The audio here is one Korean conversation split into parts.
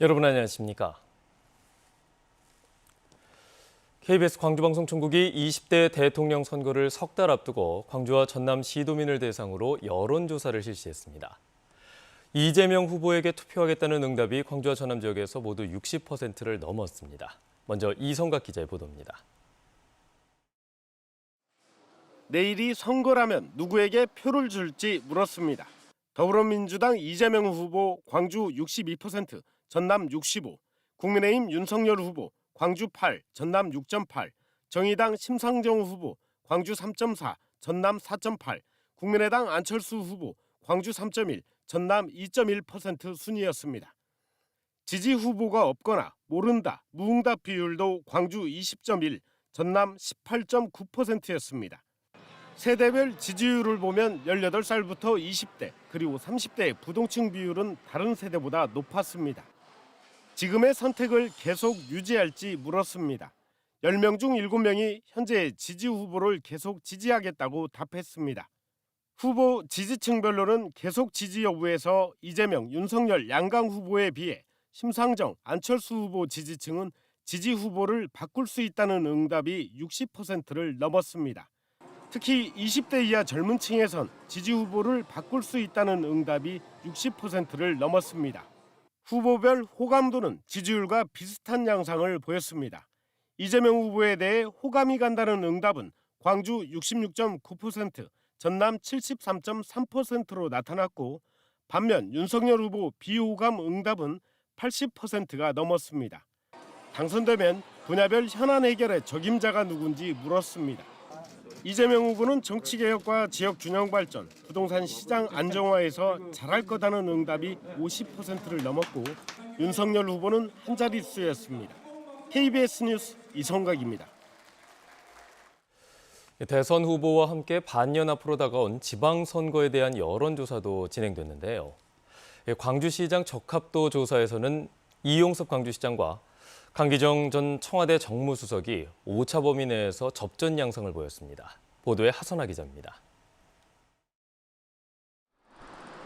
여러분 안녕하십니까? KBS 광주방송 총국이 20대 대통령 선거를 석 달 앞두고 광주와 전남 시도민을 대상으로 여론조사를 실시했습니다. 이재명 후보에게 투표하겠다는 응답이 광주와 전남 지역에서 모두 60%를 넘었습니다. 먼저 이성각 기자의 보도입니다. 내일이 선거라면 누구에게 표를 줄지 물었습니다. 더불어민주당 이재명 후보 광주 62%, 전남 65, 국민의힘 윤석열 후보 광주 8, 전남 6.8, 정의당 심상정 후보 광주 3.4, 전남 4.8, 국민의당 안철수 후보 광주 3.1, 전남 2.1% 순이었습니다. 지지 후보가 없거나 모른다, 무응답 비율도 광주 20.1, 전남 18.9%였습니다. 세대별 지지율을 보면 18살부터 20대 그리고 30대의 부동층 비율은 다른 세대보다 높았습니다. 지금의 선택을 계속 유지할지 물었습니다. 10명 중 7명이 현재 지지 후보를 계속 지지하겠다고 답했습니다. 후보 지지층별로는 계속 지지 여부에서 이재명, 윤석열 양강 후보에 비해 심상정, 안철수 후보 지지층은 지지 후보를 바꿀 수 있다는 응답이 60%를 넘었습니다. 특히 20대 이하 젊은 층에선 지지 후보를 바꿀 수 있다는 응답이 60%를 넘었습니다. 후보별 호감도는 지지율과 비슷한 양상을 보였습니다. 이재명 후보에 대해 호감이 간다는 응답은 광주 66.9%, 전남 73.3%로 나타났고 반면 윤석열 후보 비호감 응답은 80%가 넘었습니다. 당선되면 분야별 현안 해결의 적임자가 누군지 물었습니다. 이재명 후보는 정치개혁과 지역균형 발전, 부동산 시장 안정화에서 잘할 거다는 응답이 50%를 넘었고 윤석열 후보는 한 자릿수였습니다. KBS 뉴스 이성각입니다. 대선 후보와 함께 반년 앞으로 다가온 지방선거에 대한 여론조사도 진행됐는데요. 광주시장 적합도 조사에서는 이용섭 광주시장과 강기정 전 청와대 정무수석이 오차 범위 내에서 접전 양상을 보였습니다. 보도에 하선아 기자입니다.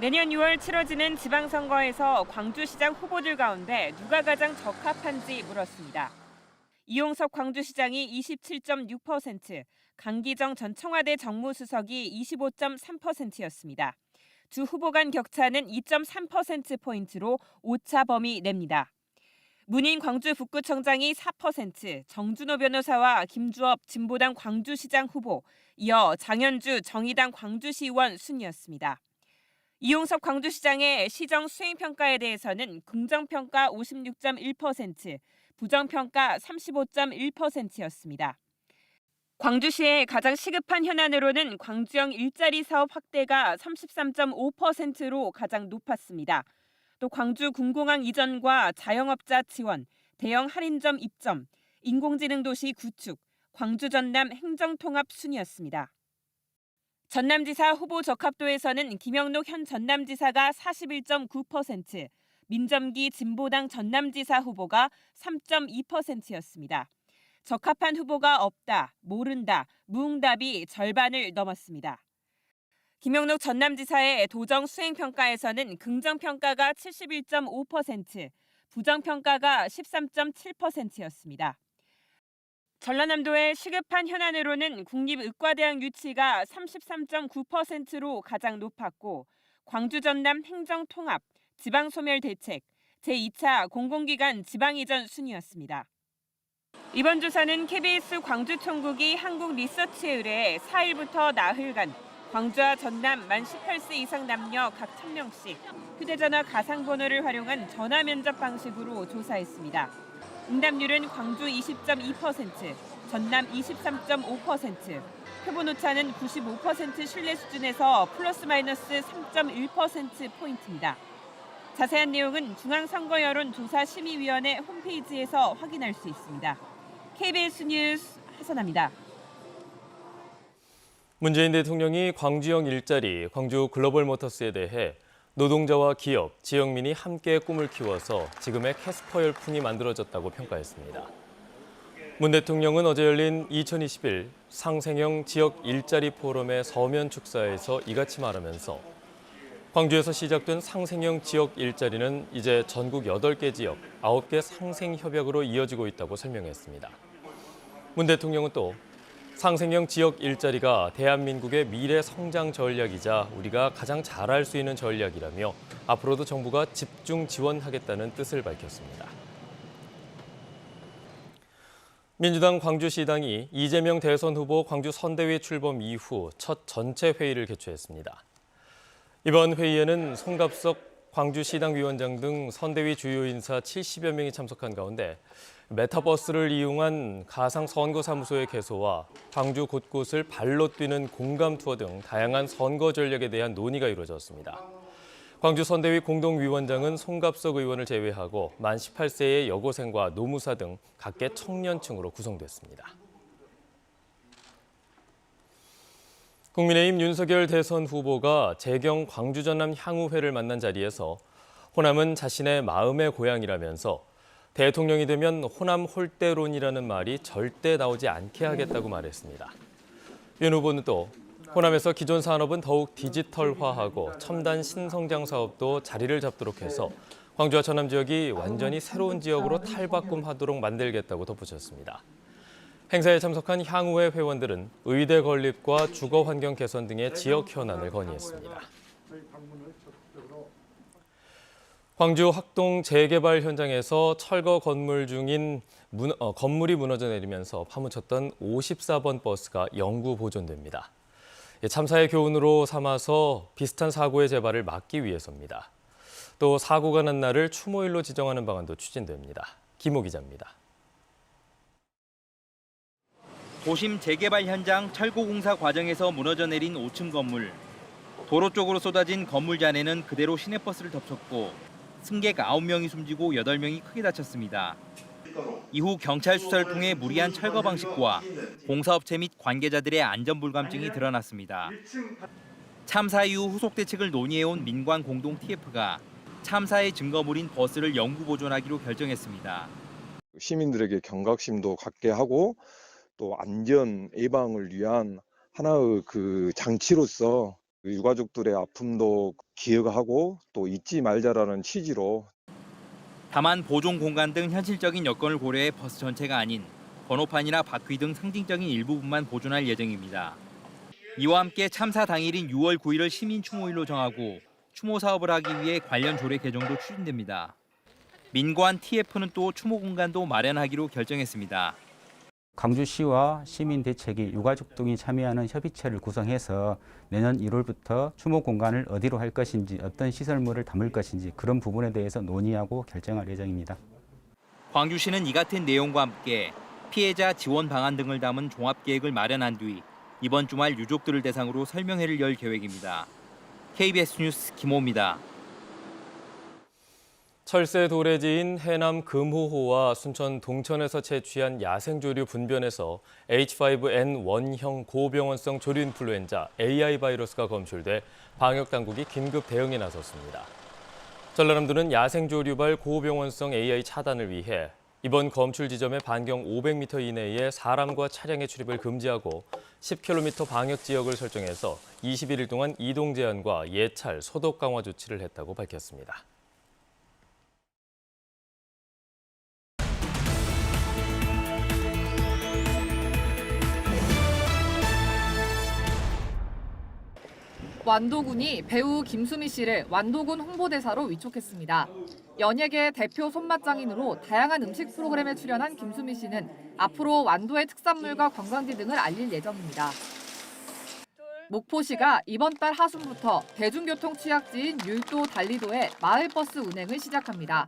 내년 6월 치러지는 지방선거에서 광주시장 후보들 가운데 누가 가장 적합한지 물었습니다. 이용석 광주시장이 27.6%, 강기정 전 청와대 정무수석이 25.3%였습니다. 두 후보 간 격차는 2.3%포인트로 오차 범위 냅니다. 문인 광주 북구청장이 4%, 정준호 변호사와 김주업 진보당 광주시장 후보, 이어 장현주 정의당 광주시의원 순이었습니다. 이용섭 광주시장의 시정 수행평가에 대해서는 긍정평가 56.1%, 부정평가 35.1%였습니다. 광주시의 가장 시급한 현안으로는 광주형 일자리 사업 확대가 33.5%로 가장 높았습니다. 또 광주 군공항 이전과 자영업자 지원, 대형 할인점 입점, 인공지능 도시 구축, 광주 전남 행정통합 순이었습니다. 전남지사 후보 적합도에서는 김영록 현 전남지사가 41.9%, 민점기 진보당 전남지사 후보가 3.2%였습니다. 적합한 후보가 없다, 모른다, 무응답이 절반을 넘었습니다. 김영록 전남지사의 도정 수행평가에서는 긍정평가가 71.5%, 부정평가가 13.7%였습니다. 전라남도의 시급한 현안으로는 국립의과대학 유치가 33.9%로 가장 높았고 광주 전남 행정통합, 지방소멸 대책, 제2차 공공기관 지방이전 순이었습니다. 이번 조사는 KBS 광주총국이 한국리서치에 의뢰해 4일부터 나흘간 광주와 전남 만 18세 이상 남녀 각 1000명씩 휴대전화 가상번호를 활용한 전화 면접 방식으로 조사했습니다. 응답률은 광주 20.2%, 전남 23.5%, 표본 오차는 95% 신뢰 수준에서 플러스 마이너스 3.1% 포인트입니다. 자세한 내용은 중앙선거여론조사심의위원회 홈페이지에서 확인할 수 있습니다. KBS 뉴스 하선아입니다. 문재인 대통령이 광주형 일자리, 광주 글로벌 모터스에 대해 노동자와 기업, 지역민이 함께 꿈을 키워서 지금의 캐스퍼 열풍이 만들어졌다고 평가했습니다. 문 대통령은 어제 열린 2021 상생형 지역 일자리 포럼의 서면 축사에서 이같이 말하면서 광주에서 시작된 상생형 지역 일자리는 이제 전국 8개 지역 9개 상생 협약으로 이어지고 있다고 설명했습니다. 문 대통령은 또 상생형 지역 일자리가 대한민국의 미래 성장 전략이자 우리가 가장 잘할 수 있는 전략이라며 앞으로도 정부가 집중 지원하겠다는 뜻을 밝혔습니다. 민주당 광주시당이 이재명 대선 후보 광주 선대위 출범 이후 첫 전체 회의를 개최했습니다. 이번 회의에는 송갑석 광주시당 위원장 등 선대위 주요 인사 70여 명이 참석한 가운데 메타버스를 이용한 가상 선거 사무소의 개소와 광주 곳곳을 발로 뛰는 공감 투어 등 다양한 선거 전략에 대한 논의가 이루어졌습니다. 광주 선대위 공동위원장은 송갑석 의원을 제외하고 만 18세의 여고생과 노무사 등 각계 청년층으로 구성됐습니다. 국민의힘 윤석열 대선 후보가 재경 광주 전남 향후회를 만난 자리에서 호남은 자신의 마음의 고향이라면서 대통령이 되면 호남 홀대론이라는 말이 절대 나오지 않게 하겠다고 말했습니다. 윤 후보는 또 호남에서 기존 산업은 더욱 디지털화하고 첨단 신성장 사업도 자리를 잡도록 해서 광주와 전남 지역이 완전히 새로운 지역으로 탈바꿈하도록 만들겠다고 덧붙였습니다. 행사에 참석한 향후회 회원들은 의대 건립과 주거 환경 개선 등의 지역 현안을 건의했습니다. 광주 학동 재개발 현장에서 철거 건물 중인 문- 어, 건물이 무너져 내리면서 파묻혔던 54번 버스가 영구 보존됩니다. 예, 참사의 교훈으로 삼아서 비슷한 사고의 재발을 막기 위해서입니다. 또 사고가 난 날을 추모일로 지정하는 방안도 추진됩니다. 김호 기자입니다. 도심 재개발 현장 철거 공사 과정에서 무너져 내린 5층 건물. 도로 쪽으로 쏟아진 건물 잔해는 그대로 시내버스를 덮쳤고 승객 9명이 숨지고 8명이 크게 다쳤습니다. 이후 경찰 수사를 통해 무리한 철거 방식과 공사업체 및 관계자들의 안전 불감증이 드러났습니다. 참사 이후 후속 대책을 논의해온 민관 공동 TF가 참사의 증거물인 버스를 영구 보존하기로 결정했습니다. 시민들에게 경각심도 갖게 하고 또 안전 예방을 위한 하나의 그 장치로서 그 유가족들의 아픔도 기억하고 또 잊지 말자라는 취지로 다만 보존 공간 등 현실적인 여건을 고려해 버스 전체가 아닌 번호판이나 바퀴 등 상징적인 일부분만 보존할 예정입니다. 이와 함께 참사 당일인 6월 9일을 시민 추모일로 정하고 추모 사업을 하기 위해 관련 조례 개정도 추진됩니다. 민관 TF는 또 추모 공간도 마련하기로 결정했습니다. 광주시와 시민대책위, 유가족 등이 참여하는 협의체를 구성해서 내년 1월부터 추모 공간을 어디로 할 것인지 어떤 시설물을 담을 것인지 그런 부분에 대해서 논의하고 결정할 예정입니다. 광주시는 이 같은 내용과 함께 피해자 지원 방안 등을 담은 종합 계획을 마련한 뒤 이번 주말 유족들을 대상으로 설명회를 열 계획입니다. KBS 뉴스 김호입니다. 철새 도래지인 해남 금호호와 순천 동천에서 채취한 야생조류 분변에서 H5N1형 고병원성 조류 인플루엔자 AI 바이러스가 검출돼 방역 당국이 긴급 대응에 나섰습니다. 전라남도는 야생조류발 고병원성 AI 차단을 위해 이번 검출 지점의 반경 500m 이내에 사람과 차량의 출입을 금지하고 10km 방역 지역을 설정해서 21일 동안 이동 제한과 예찰, 소독 강화 조치를 했다고 밝혔습니다. 완도군이 배우 김수미 씨를 완도군 홍보대사로 위촉했습니다. 연예계 대표 손맛장인으로 다양한 음식 프로그램에 출연한 김수미 씨는 앞으로 완도의 특산물과 관광지 등을 알릴 예정입니다. 목포시가 이번 달 하순부터 대중교통 취약지인 율도 달리도에 마을버스 운행을 시작합니다.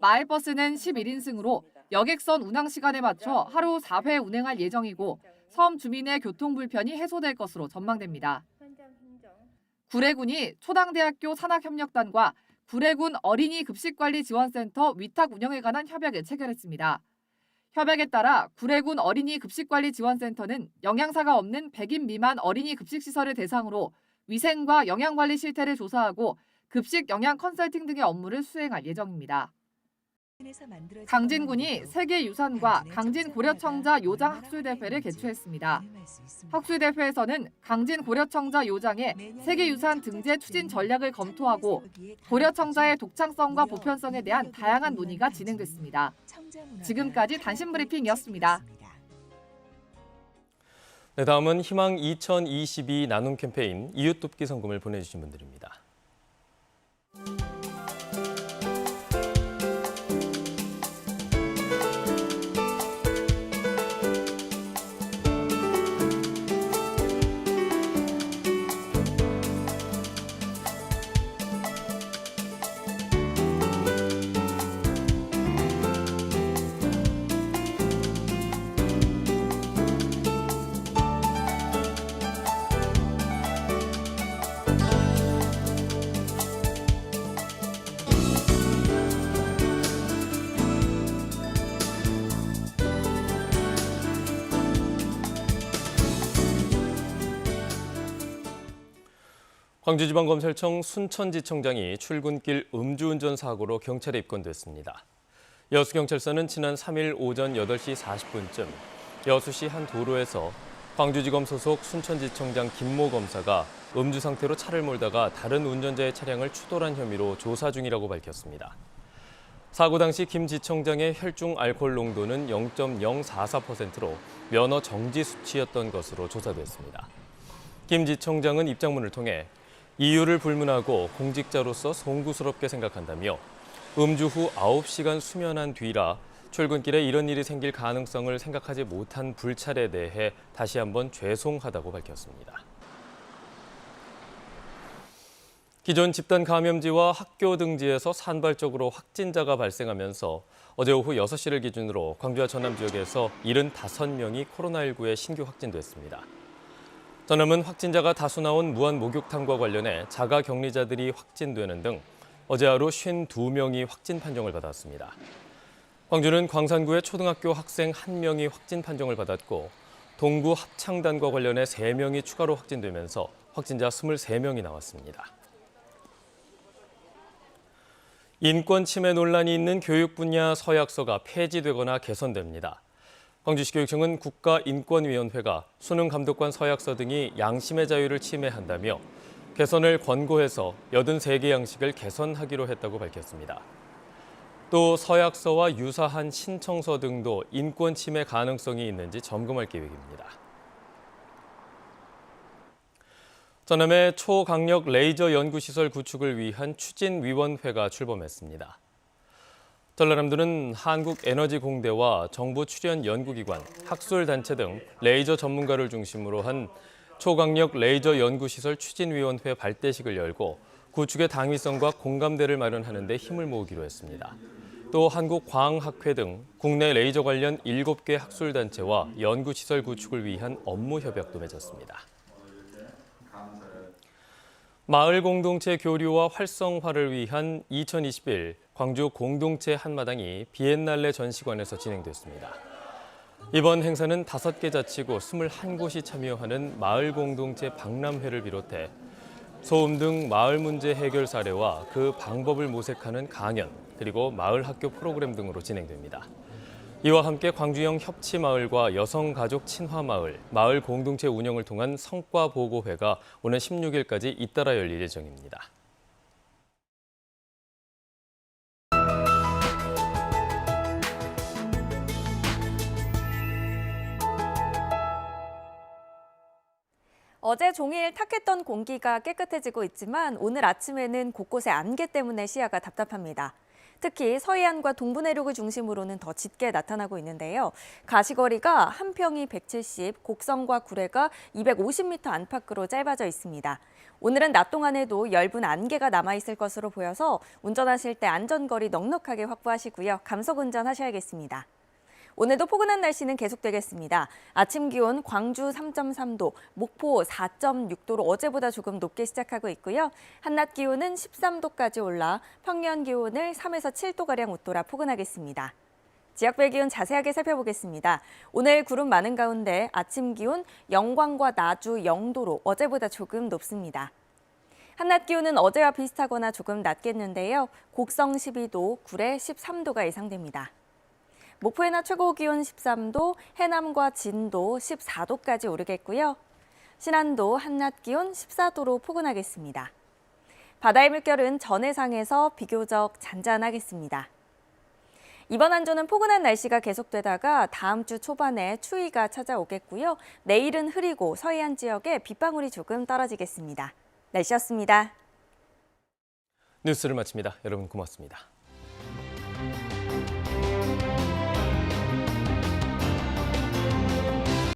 마을버스는 11인승으로 여객선 운항 시간에 맞춰 하루 4회 운행할 예정이고 섬 주민의 교통 불편이 해소될 것으로 전망됩니다. 구례군이 초당대학교 산학협력단과 구례군 어린이 급식관리지원센터 위탁 운영에 관한 협약을 체결했습니다. 협약에 따라 구례군 어린이 급식관리지원센터는 영양사가 없는 100인 미만 어린이 급식시설을 대상으로 위생과 영양관리 실태를 조사하고 급식 영양 컨설팅 등의 업무를 수행할 예정입니다. 강진군이 세계유산과 강진 고려청자 요장 학술대회를 개최했습니다. 학술대회에서는 강진 고려청자 요장의 세계유산 등재 추진 전략을 검토하고 고려청자의 독창성과 보편성에 대한 다양한 논의가 진행됐습니다. 지금까지 단신 브리핑이었습니다. 네, 다음은 희망 2022 나눔 캠페인 이웃 돕기 성금을 보내주신 분들입니다. 광주지방검찰청 순천지청장이 출근길 음주운전 사고로 경찰에 입건됐습니다. 여수경찰서는 지난 3일 오전 8시 40분쯤 여수시 한 도로에서 광주지검 소속 순천지청장 김모 검사가 음주 상태로 차를 몰다가 다른 운전자의 차량을 추돌한 혐의로 조사 중이라고 밝혔습니다. 사고 당시 김 지청장의 혈중 알코올 농도는 0.044%로 면허 정지 수치였던 것으로 조사됐습니다. 김 지청장은 입장문을 통해 이유를 불문하고 공직자로서 송구스럽게 생각한다며 음주 후 9시간 수면한 뒤라 출근길에 이런 일이 생길 가능성을 생각하지 못한 불찰에 대해 다시 한번 죄송하다고 밝혔습니다. 기존 집단 감염지와 학교 등지에서 산발적으로 확진자가 발생하면서 어제 오후 6시를 기준으로 광주와 전남 지역에서 75명이 코로나19에 신규 확진됐습니다. 전남은 확진자가 다수 나온 무한 목욕탕과 관련해 자가 격리자들이 확진되는 등 어제 하루 52명이 확진 판정을 받았습니다. 광주는 광산구의 초등학교 학생 1명이 확진 판정을 받았고 동구 합창단과 관련해 3명이 추가로 확진되면서 확진자 23명이 나왔습니다. 인권 침해 논란이 있는 교육 분야 서약서가 폐지되거나 개선됩니다. 광주시 교육청은 국가인권위원회가 수능 감독관 서약서 등이 양심의 자유를 침해한다며 개선을 권고해서 83개 양식을 개선하기로 했다고 밝혔습니다. 또 서약서와 유사한 신청서 등도 인권 침해 가능성이 있는지 점검할 계획입니다. 전남의 초강력 레이저 연구시설 구축을 위한 추진위원회가 출범했습니다. 전라남도는 한국에너지공대와 정부 출연 연구기관, 학술단체 등 레이저 전문가를 중심으로 한 초강력 레이저 연구시설 추진위원회 발대식을 열고 구축의 당위성과 공감대를 마련하는 데 힘을 모으기로 했습니다. 또 한국과학학회 등 국내 레이저 관련 7개 학술단체와 연구시설 구축을 위한 업무 협약도 맺었습니다. 마을 공동체 교류와 활성화를 위한 2021 광주 공동체 한마당이 비엔날레 전시관에서 진행됐습니다. 이번 행사는 5개 자치구 21곳이 참여하는 마을 공동체 박람회를 비롯해 소음 등 마을 문제 해결 사례와 그 방법을 모색하는 강연, 그리고 마을 학교 프로그램 등으로 진행됩니다. 이와 함께 광주형 협치 마을과 여성 가족 친화 마을, 마을 공동체 운영을 통한 성과 보고회가 오는 16일까지 잇따라 열릴 예정입니다. 어제 종일 탁했던 공기가 깨끗해지고 있지만 오늘 아침에는 곳곳에 안개 때문에 시야가 답답합니다. 특히 서해안과 동부 내륙을 중심으로는 더 짙게 나타나고 있는데요. 가시거리가 한평이 170, 곡성과 구례가 250m 안팎으로 짧아져 있습니다. 오늘은 낮 동안에도 엷은 안개가 남아있을 것으로 보여서 운전하실 때 안전거리 넉넉하게 확보하시고요. 감속 운전하셔야겠습니다. 오늘도 포근한 날씨는 계속되겠습니다. 아침 기온 광주 3.3도, 목포 4.6도로 어제보다 조금 높게 시작하고 있고요. 한낮 기온은 13도까지 올라 평년 기온을 3에서 7도가량 웃돌아 포근하겠습니다. 지역별 기온 자세하게 살펴보겠습니다. 오늘 구름 많은 가운데 아침 기온 영광과 나주 0도로 어제보다 조금 높습니다. 한낮 기온은 어제와 비슷하거나 조금 낮겠는데요. 곡성 12도, 구례 13도가 예상됩니다. 목포의 낮 최고 기온 13도, 해남과 진도 14도까지 오르겠고요. 신안도 한낮 기온 14도로 포근하겠습니다. 바다의 물결은 전해상에서 비교적 잔잔하겠습니다. 이번 한 주는 포근한 날씨가 계속되다가 다음 주 초반에 추위가 찾아오겠고요. 내일은 흐리고 서해안 지역에 빗방울이 조금 떨어지겠습니다. 날씨였습니다. 뉴스를 마칩니다. 여러분 고맙습니다.